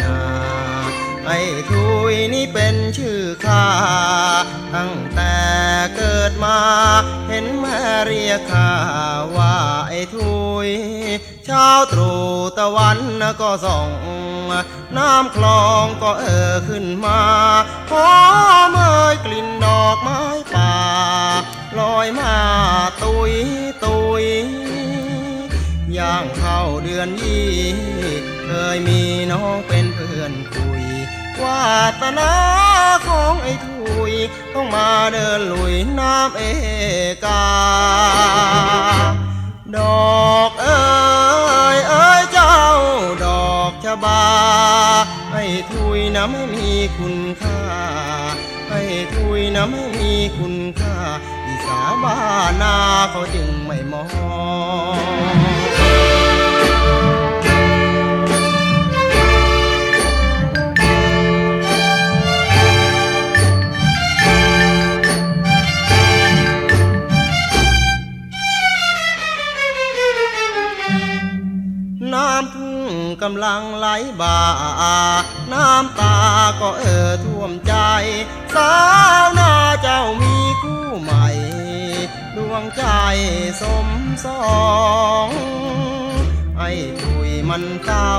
นาไอ้ทุยนี่เป็นชื่อข้า ตั้งแต่เกิดมา เห็นแม่เรียกข้าว่าไอ้ทุยชาวตรูตะวันก็ส่องน้ำคลองก็เออขึ้นมาหอมเอ่ยกลิ่นดอกไม้ป่า ลอยมาตุยตุยย่างเข้าเดือนยี่ เคยมีน้องเป็นเพื่อนคุยวาตนาของไอ้ทุย ต้องมาเดินลุยน้ำเอกา ดอกเอ้ยเอ้ยเจ้าดอกชะบาให้ทุยนะไม่มีคุณค่าให้ทุยนะไม่มีคุณค่าอีสาบ้านนาเขาจึงไม่มองำทุ่งกำลังไหลบ่า น้ำตาก็เอ่อท่วมใจ สาวนาเจ้ามีคู่ใหม่ ดวงใจสมสองไอ้ถุยมันเต้า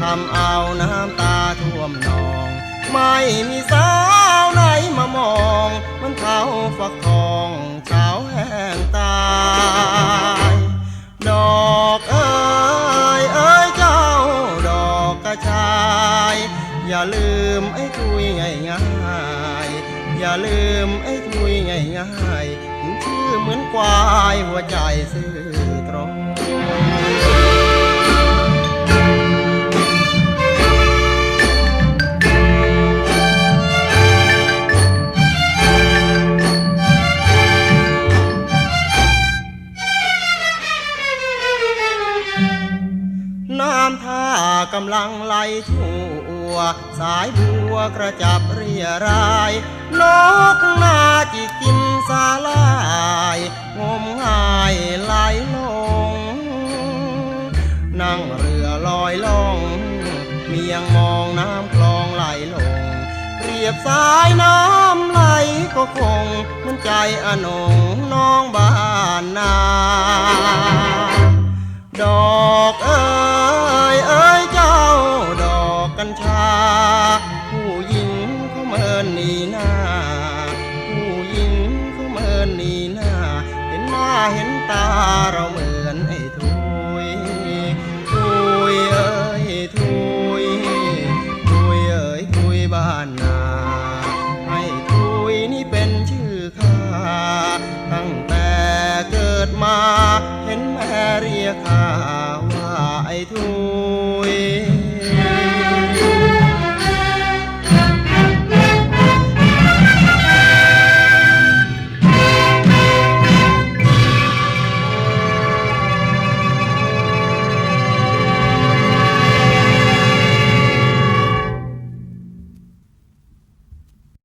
ทำเอาน้ำตาท่วมนอง ไม่มีสาวไหนมามอง มันเท้าฟักทอง อย่าลืมไอ้ทุยง่ายง่ายอย่าลืมไอ้ทุยง่ายง่ายชื่อเหมือนควายหัวใจซื่อตรงำลังไหลทั่ว สายบัวกระจับเรียรายนกนาจิกกินสาลายงมงายไหลลง นั่งเรือลอยล่อง เมียงมองน้ำคลองไหลลง เรียบสายน้ำไหลก็คงมันใจอนงน้องบ้านนา เราเหมือนไอ้ทุยทุยเอ้ยทุยทุยเอ้ยทุยบ้านนา